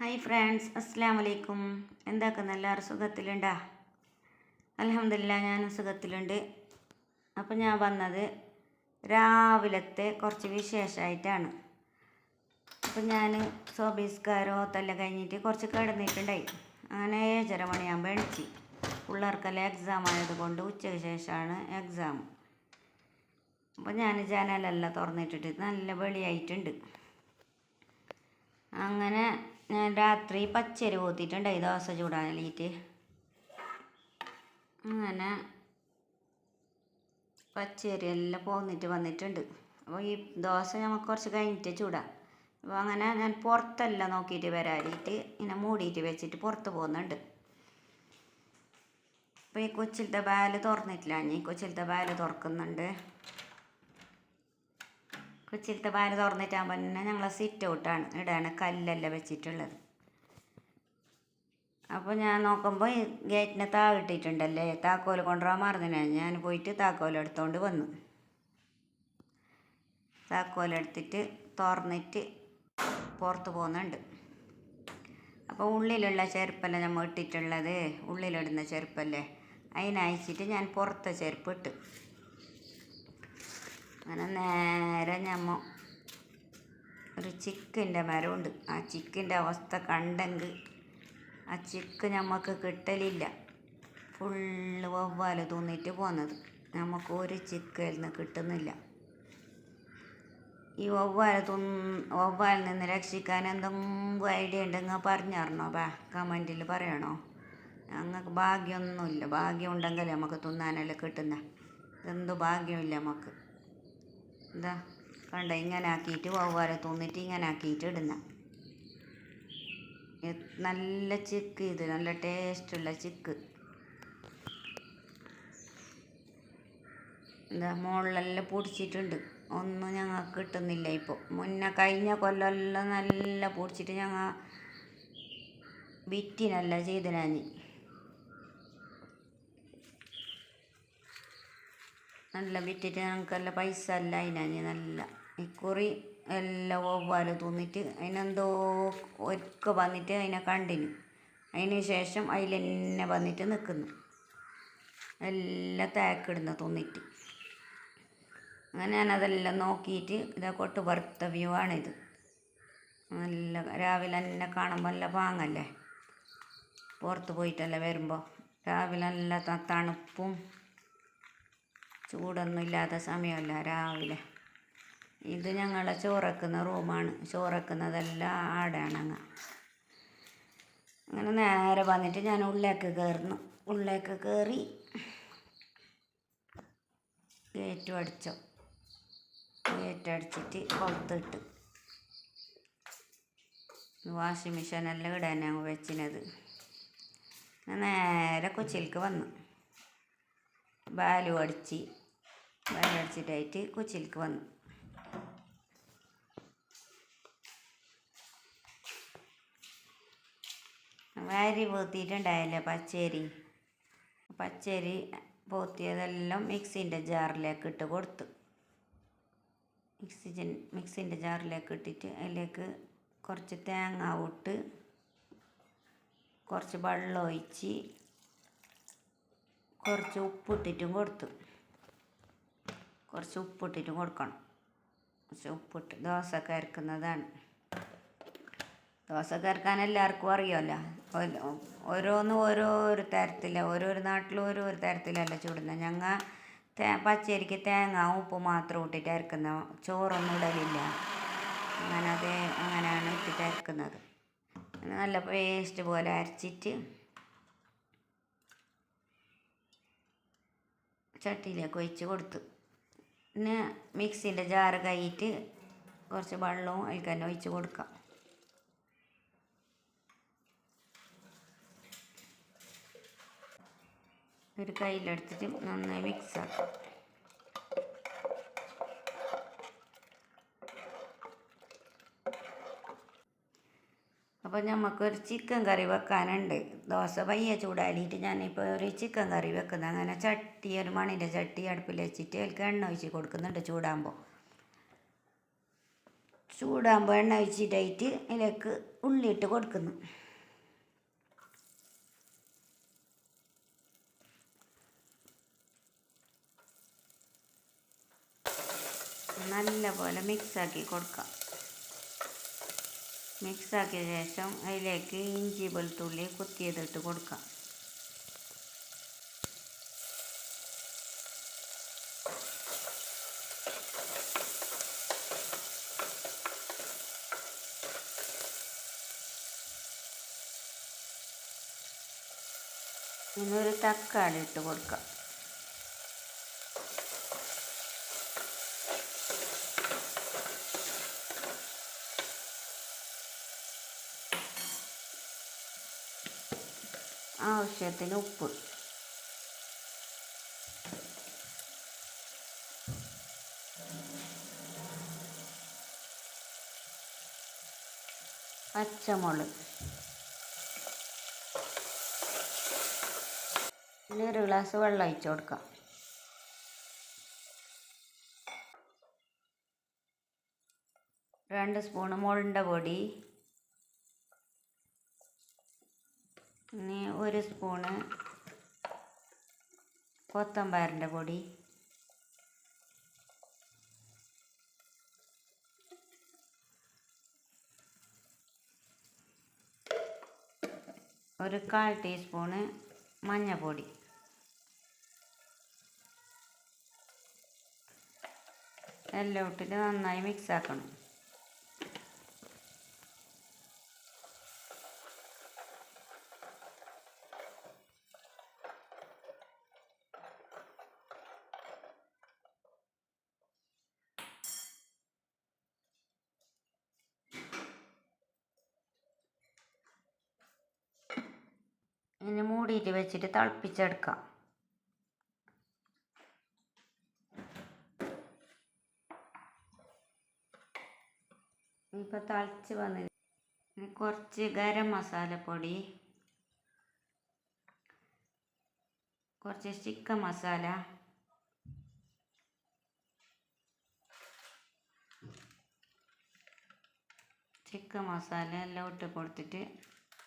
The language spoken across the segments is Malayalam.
ഹായ് ഫ്രണ്ട്സ് അസ്സാം വലൈക്കും എന്താക്കുന്ന എല്ലാവരും സുഖത്തിലുണ്ടാ? അലഹമില്ല ഞാനും സുഖത്തിലുണ്ട്. അപ്പം ഞാൻ വന്നത് രാവിലത്തെ കുറച്ച് വിശേഷമായിട്ടാണ് അപ്പം ഞാൻ സോബീസ്കാരോ തല്ല കഴിഞ്ഞിട്ട് കുറച്ച് കിടന്നിട്ടുണ്ടായി. അങ്ങനെ ഏഴര മണിയാകുമ്പോൾ എണിച്ച്. പിള്ളേർക്കെല്ലാം എക്സാം ആയതുകൊണ്ട് ഉച്ചയ്ക്ക് ശേഷമാണ് എക്സാം അപ്പോൾ ഞാൻ ജനലെല്ലാം തുറന്നിട്ടിട്ട് നല്ല വെളിയായിട്ടുണ്ട്. അങ്ങനെ ഞാൻ രാത്രി പച്ചരി പോത്തിട്ടുണ്ടായി ദോശ ചൂടാൻ വേണ്ടിയിട്ട് അങ്ങനെ പച്ചരി എല്ലാം പോന്നിട്ട് വന്നിട്ടുണ്ട്. അപ്പോൾ ഈ ദോശ നമുക്ക് കുറച്ച് കഴിഞ്ഞിട്ട് ചൂടാം. അപ്പോൾ അങ്ങനെ ഞാൻ പുറത്തെല്ലാം നോക്കിയിട്ട് വരാനായിട്ട് ഇങ്ങനെ മൂടിയിട്ട് വെച്ചിട്ട് പുറത്ത് പോകുന്നുണ്ട് അപ്പോൾ ഈ കൊച്ചിലത്തെ ബാൽ തുറന്നിട്ടില്ല. ഞാൻ ഈ കൊച്ചിലത്തെ ബാൽ തുറക്കുന്നുണ്ട്. കൊച്ചിലത്തെ ബാൽ തുറന്നിട്ടാകുമ്പോൾ തന്നെ ഞങ്ങളെ സിറ്റ് ഔട്ടാണ് ഇടാണ് കല്ലല്ല വെച്ചിട്ടുള്ളത്. അപ്പോൾ ഞാൻ നോക്കുമ്പോൾ ഗേറ്റിനെ താഴിട്ടിട്ടുണ്ടല്ലേ താക്കോൽ കൊണ്ടുപോകാൻ മറന്നില്ല ഞാൻ പോയിട്ട് താക്കോൽ എടുത്തോണ്ട് വന്നു. താക്കോൽ എടുത്തിട്ട് തുറന്നിട്ട് പുറത്ത് പോകുന്നുണ്ട് അപ്പോൾ ഉള്ളിലുള്ള ചെരുപ്പല്ലേ നമ്മൾ ഇട്ടിട്ടുള്ളത്? ഉള്ളിലിടുന്ന ചെരുപ്പല്ലേ? അതിനയച്ചിട്ട് ഞാൻ പുറത്തെ ചെരുപ്പ് ഇട്ട്. അങ്ങനെ നേരെ ഞമ്മ ഒരു ചിക്കന്റെ മരമുണ്ട്. ആ ചിക്കന്റെ അവസ്ഥ കണ്ടെങ്കിൽ ആ ചിക്ക് ഞമ്മക്ക് കിട്ടലില്ല. ഫുള്ള് വവ്വാൽ തൂന്നിട്ട് പോന്നത്. നമുക്ക് ഒരു ചിക്കയിൽ നിന്ന് കിട്ടുന്നില്ല. ഈ വവ്വാൽ തുന്ന് വവ്വാലിൽ നിന്ന് രക്ഷിക്കാൻ എന്തെങ്കിലും ഐഡിയ ഉണ്ടെങ്കിൽ പറഞ്ഞു തരണോ ബാ കമന്റിൽ പറയണോ? ഞങ്ങൾക്ക് ഭാഗ്യമൊന്നുമില്ല ഭാഗ്യം ഉണ്ടെങ്കിൽ നമുക്ക് തിന്നാനല്ലേ കിട്ടുന്ന. എന്തു ഭാഗ്യമില്ല നമുക്ക് എന്താ കണ്ട ഇങ്ങനെ ആക്കിയിട്ട് വവ്വാലെ തൂന്നിട്ട് ഇങ്ങനെ ആക്കിയിട്ട് ഇടുന്ന. നല്ല ചിക്ക് ഇത് നല്ല ടേസ്റ്റുള്ള ചിക്ക്. എന്താ മുകളിലെല്ലാം പൊടിച്ചിട്ടുണ്ട്. ഒന്നും ഞങ്ങൾക്ക് കിട്ടുന്നില്ല ഇപ്പോൾ മുന്നേ കഴിഞ്ഞ കൊല്ലമെല്ലാം നല്ല പൊടിച്ചിട്ട് ഞങ്ങൾ വിറ്റിനല്ല ചെയ്തിനാഞ്ഞ് നല്ല വിറ്റിട്ട് ഞങ്ങൾക്കെല്ലാം പൈസ അല്ല അതിനാണ് നല്ല ഇക്കുറി എല്ലാം ഒവ്വാൽ തൂന്നിട്ട് അതിനെന്തോ ഒരിക്കൽ വന്നിട്ട് അതിനെ കണ്ടിന്. അതിന് ശേഷം അതിൽ തന്നെ വന്നിട്ട് നിൽക്കുന്നു എല്ലാം തേക്കിടുന്നു തൂന്നിട്ട്. അങ്ങനെ ഞാനതെല്ലാം നോക്കിയിട്ട് ഇതാ കൊട്ട് വറുത്ത വ്യൂ ആണിത്. നല്ല രാവിലെ തന്നെ കാണുമ്പോൾ നല്ല പാങ്ങല്ലേ? പുറത്ത് പോയിട്ടല്ലേ വരുമ്പോൾ രാവിലെ നല്ല തണുപ്പും ചൂടൊന്നും ഇല്ലാത്ത സമയമല്ല രാവിലെ. ഇത് ഞങ്ങളെ ചോറക്കുന്ന റൂമാണ്. ചോറക്കുന്നതെല്ലാം ആടാണ് അങ്ങ് അങ്ങനെ നേരെ വന്നിട്ട് ഞാൻ ഉള്ളിലേക്ക് കയറുന്നു. ഉള്ളിലേക്ക് കയറി ഗേറ്റും അടിച്ചോ. ഗേറ്റ് അടിച്ചിട്ട് പുറത്തിട്ട്. വാഷിംഗ് മെഷീനെല്ലാം ഞങ്ങൾ വെച്ചിനത്. നേരെ കൊച്ചിയിലേക്ക് വന്നു. ബാലു അടിച്ച്. ബാലു അടിച്ചിട്ടായിട്ട് കൊച്ചിയിലേക്ക് വന്നു. വാരി പോത്തിയിട്ടുണ്ടായില്ല പച്ചരി? പച്ചരി പോത്തിയതെല്ലാം മിക്സിന്റെ ജാറിലേക്ക് ഇട്ട് കൊടുത്തു. മിക്സി മിക്സിന്റെ ജാറിലേക്ക് ഇട്ടിട്ട് അതിലേക്ക് കുറച്ച് തേങ്ങ ഇട്ട് കുറച്ച് വെള്ളം ഒഴിച്ച് കുറച്ച് ഉപ്പിട്ടിട്ടും കൊടുത്തു. കുറച്ച് ഉപ്പിട്ടിട്ട് കൊടുക്കണം. കുറച്ച് ഉപ്പിട്ട് ദോശ അരക്കുന്നതാണ്. ദോശ കരക്കാൻ എല്ലാവർക്കും അറിയാമല്ലോ. ഓരോന്ന് ഓരോരോ ഓരോരു ഓരോരോ നാട്ടിലും ഓരോരോ തരത്തിലല്ല ചൂടുന്നത് ഞങ്ങൾ തേ പച്ചരിക്ക് തേങ്ങ ഉപ്പ് മാത്രം ഇട്ടിട്ട് അരക്കുന്ന ചോറൊന്നും ഇടലില്ല. അങ്ങനെ അത് അങ്ങനെയാണ് ഇട്ടിട്ട് അരക്കുന്നത്. നല്ല പേസ്റ്റ് പോലെ അരച്ചിട്ട് ചട്ടിയിലേക്ക് ഒഴിച്ച് കൊടുത്തു. പിന്നെ മിക്സിന്റെ ജാറ് കൈയിട്ട് കുറച്ച് വെള്ളവും അതിൽ തന്നെ ഒഴിച്ച് കൊടുക്കാം. ഒരു കയ്യിലെടുത്തിട്ട് നന്നായി മിക്സ് അപ്പോൾ നമുക്കൊരു ചിക്കൻ കറി വെക്കാനുണ്ട്. ദോശ പയ്യെ ചൂടാലിയിട്ട് ഞാനിപ്പോൾ ഒരു ചിക്കൻ കറി വെക്കുന്നത് അങ്ങനെ ചട്ടി ഒരു മണിന്റെ ചട്ടി അടുപ്പിൽ വെച്ചിട്ട് അതിൽക്ക് എണ്ണ ഒഴിച്ച് കൊടുക്കുന്നുണ്ട് ചൂടാകുമ്പോൾ ചൂടാകുമ്പോൾ എണ്ണ ഒഴിച്ചിട്ടായിട്ട് അതിലേക്ക് ഉള്ളിയിട്ട് കൊടുക്കുന്നു. നല്ല പോലെ മിക്സാക്കി കൊടുക്കാം. മിക്സാക്കിയ ശേഷം അതിലേക്ക് ഇഞ്ചി വെളുത്തുള്ളി കുത്തിയതിട്ട് കൊടുക്കാം. ഇനി ഒരു തക്കാളി ഇട്ട് കൊടുക്കാം. ആവശ്യത്തിന് ഉപ്പ്. പച്ചമുളക്. പിന്നെ ഒരു ഗ്ലാസ് വെള്ളം ഒഴിച്ച് കൊടുക്കാം. രണ്ട് സ്പൂണ് മുളിന്റെ പൊടി. ഇനി ഒരു സ്പൂണ് കൊത്തമ്പാരിന്റെ പൊടി. ഒരു കാൽ ടീസ്പൂണ് മഞ്ഞൾപ്പൊടി. എല്ലാം ഇട്ടിട്ട് നന്നായി മിക്സ് ആക്കണം. ഇനി മൂടിയിട്ട് വെച്ചിട്ട് തിളപ്പിച്ചെടുക്കാം. ഇപ്പോൾ തിളച്ച് വന്നത് ഇനി കുറച്ച് ഗരം മസാലപ്പൊടി കുറച്ച് ചിക്കൻ മസാല ചിക്കൻ മസാല എല്ലാം ഇട്ട് കൊടുത്തിട്ട്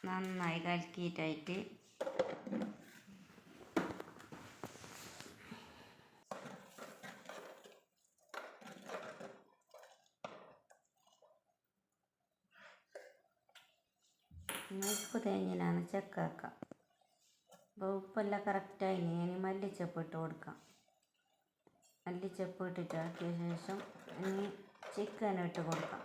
നന്നായി കലക്കിയിട്ടായിട്ട് ഉപ്പ് തേങ്ങയിലാണ് ചെക്കാക്കാം അപ്പോൾ ഉപ്പെല്ലാം കറക്റ്റായി ഇനി മല്ലിച്ചപ്പ് ഇട്ട് കൊടുക്കാം. മല്ലിച്ചപ്പ് ഇട്ടിട്ട് ആക്കിയ ശേഷം ഇനി ചിക്കൻ ഇട്ട് കൊടുക്കാം.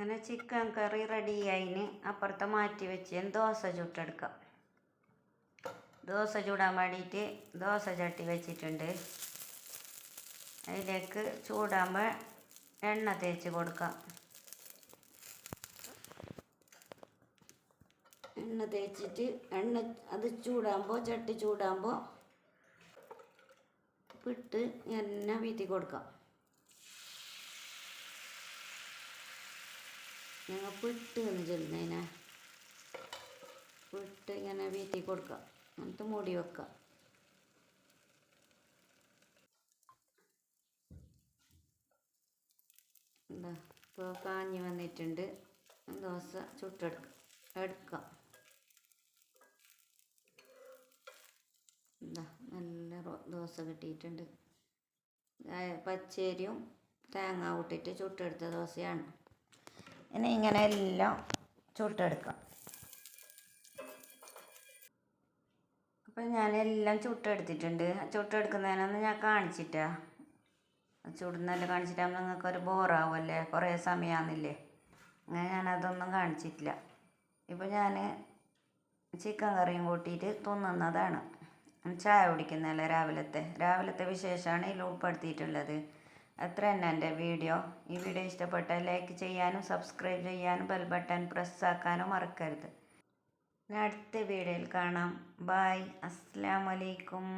അങ്ങനെ ചിക്കൻ കറി റെഡിയായിന് അപ്പുറത്ത് മാറ്റി വെച്ച് ദോശ ചുട്ടെടുക്കാം. ദോശ ചൂടാൻ വേണ്ടിയിട്ട് ദോശ ചട്ടി വെച്ചിട്ടുണ്ട്. അതിലേക്ക് ചൂടാകുമ്പോൾ എണ്ണ തേച്ച് കൊടുക്കാം. എണ്ണ തേച്ചിട്ട് എണ്ണ അത് ചൂടാകുമ്പോൾ ചട്ടി ചൂടാകുമ്പോൾ പിട്ട് എണ്ണ വീട്ടിൽ കൊടുക്കാം. ഞങ്ങൾ പിട്ട് എന്ന് ചൊല്ലുന്നതിനാ പിട്ട് ഇങ്ങനെ വീട്ടിൽ കൊടുക്കാം. എന്നിട്ട് മൂടി വെക്കുക എന്താ ഇപ്പോൾ കാഞ്ഞ് വന്നിട്ടുണ്ട്. ദോശ ചുട്ടെടുക്കുക എടുക്കാം. എന്താ നല്ല ദോശ കിട്ടിയിട്ടുണ്ട്. പച്ചരിയും തേങ്ങ കൂട്ടിയിട്ട് ചുട്ടെടുത്ത ദോശയാണ് ഇനി ഇങ്ങനെ എല്ലാം ചുട്ടെടുക്കാം. അപ്പം ഞാനെല്ലാം ചുട്ടെടുത്തിട്ടുണ്ട്. ചുട്ടെടുക്കുന്നതിനൊന്ന് ഞാൻ കാണിച്ചിട്ടാ. ചുടുന്നെല്ലാം കാണിച്ചിട്ടാകുമ്പോൾ നിങ്ങൾക്കൊരു ബോറാവുമല്ലേ? കുറേ സമയമാകുന്നില്ലേ അങ്ങനെ ഞാനതൊന്നും കാണിച്ചിട്ടില്ല. ഇപ്പം ഞാൻ ചിക്കൻ കറിയും കൂട്ടിയിട്ട് തിന്നുന്നതാണ്. ചായ കുടിക്കുന്നതല്ലേ രാവിലത്തെ? രാവിലത്തെ വിശേഷമാണ് ഇതിൽ ഉൾപ്പെടുത്തിയിട്ടുള്ളത്. അത്ര തന്നെ എന്റെ വീഡിയോ. ഈ വീഡിയോ ഇഷ്ടപ്പെട്ടാൽ ലൈക്ക് ചെയ്യാനും സബ്സ്ക്രൈബ് ചെയ്യാനും ബെൽ ബട്ടൺ പ്രസ് ആക്കാനും മറക്കരുത്. അടുത്ത വീഡിയോയിൽ കാണാം. ബായ് അസ്സലാമു അലൈക്കും.